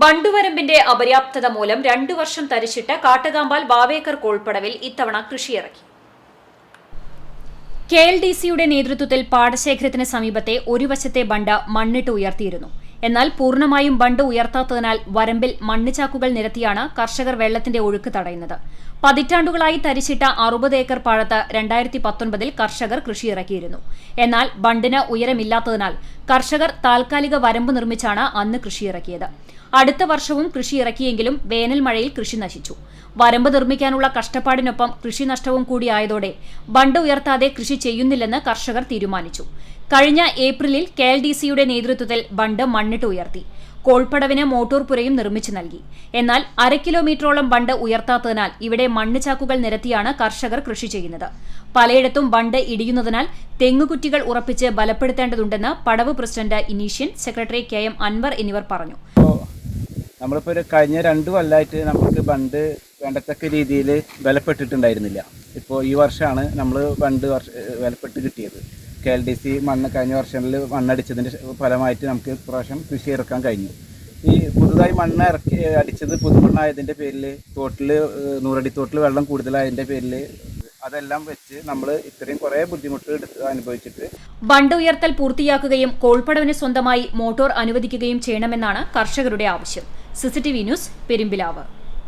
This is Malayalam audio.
ബണ്ടുവരമ്പിന്റെ അപര്യാപ്തത മൂലം രണ്ടു വർഷം തരിച്ചിട്ട് കാട്ടകാമ്പാൽ വാവേക്കർ കോൾപ്പടവിൽ ഇത്തവണ കൃഷിയിറക്കി. കെ എൽ ഡി സിയുടെ നേതൃത്വത്തിൽ പാടശേഖരത്തിന് സമീപത്തെ ഒരു വശത്തെ ബണ്ട് മണ്ണിട്ട് ഉയർത്തിയിരുന്നു. എന്നാൽ പൂർണമായും ബണ്ട് ഉയർത്താത്തതിനാൽ വരമ്പിൽ മണ്ണ് ചാക്കുകൾ നിരത്തിയാണ് കർഷകർ വെള്ളത്തിന്റെ ഒഴുക്ക് തടയുന്നത്. പതിറ്റാണ്ടുകളായി തരിച്ചിട്ട അറുപത് ഏക്കർ പാഴത്ത് രണ്ടായിരത്തി പത്തൊൻപതിൽ കർഷകർ കൃഷിയിറക്കിയിരുന്നു എന്നാൽ ബണ്ടിന് ഉയരമില്ലാത്തതിനാൽ കർഷകർ താൽക്കാലിക വരമ്പ് നിർമ്മിച്ചാണ് അന്ന് കൃഷിയിറക്കിയത് അടുത്ത വർഷവും കൃഷി ഇറക്കിയെങ്കിലും വേനൽ മഴയിൽ കൃഷി നശിച്ചു. വരമ്പ് നിർമ്മിക്കാനുള്ള കഷ്ടപ്പാടിനൊപ്പം കൃഷി നഷ്ടവും കൂടിയായതോടെ ബണ്ട് ഉയർത്താതെ കൃഷി ചെയ്യുന്നില്ലെന്ന് കർഷകർ തീരുമാനിച്ചു. കഴിഞ്ഞ ഏപ്രിലിൽ കെ എൽ ഡി സിയുടെ നേതൃത്വത്തിൽ ബണ്ട് മണ്ണിട്ട് ഉയർത്തി. കോൾപ്പടവിന് മോട്ടോർ പുരയും നിർമ്മിച്ചു നൽകി. എന്നാൽ അര കിലോമീറ്ററോളം ബണ്ട് ഉയർത്താത്തതിനാൽ ഇവിടെ മണ്ണ് ചാക്കുകൾ നിരത്തിയാണ് കർഷകർ കൃഷി ചെയ്യുന്നത്. പലയിടത്തും ബണ്ട് ഇടിയുന്നതിനാൽ തെങ്ങുകുറ്റികൾ ഉറപ്പിച്ച് ബലപ്പെടുത്തേണ്ടതുണ്ടെന്ന് പടവ് പ്രസിഡന്റ് ഇനീഷ്യൻ സെക്രട്ടറി കെ എം അൻവർ എന്നിവർ പറഞ്ഞു. നമ്മളിപ്പോൾ ഒരു കഴിഞ്ഞ രണ്ട് കൊല്ലമായിട്ട് നമുക്ക് ബണ്ട് വേണ്ടത്തക്ക രീതിയിൽ ബലപ്പെട്ടിട്ടുണ്ടായിരുന്നില്ല. ഇപ്പോൾ ഈ വർഷമാണ് നമ്മൾ ബണ്ട് വർഷ വിലപ്പെട്ട് കിട്ടിയത്. കെ എൽ ഡി സി മണ്ണ് കഴിഞ്ഞ വർഷങ്ങളിൽ മണ്ണടിച്ചതിന്റെ ഫലമായിട്ട് നമുക്ക് പ്രാവശ്യം കൃഷി ഇറക്കാൻ കഴിഞ്ഞു. ഈ പുതുതായി മണ്ണ് ഇറക്കി അടിച്ചത് പുതുമണ്ണായതിന്റെ പേരിൽ തോട്ടിൽ നൂറടി തോട്ടിൽ വെള്ളം കൂടുതലായതിന്റെ പേരിൽ അതെല്ലാം വെച്ച് നമ്മൾ ഇത്രയും കുറേ ബുദ്ധിമുട്ട് എടുത്ത് അനുഭവിച്ചിട്ട് ബണ്ട് ഉയർത്തൽ പൂർത്തിയാക്കുകയും കോൾപ്പടവിന് സ്വന്തമായി മോട്ടോർ അനുവദിക്കുകയും ചെയ്യണമെന്നാണ് കർഷകരുടെ ആവശ്യം. CCTV news Perumpilavu.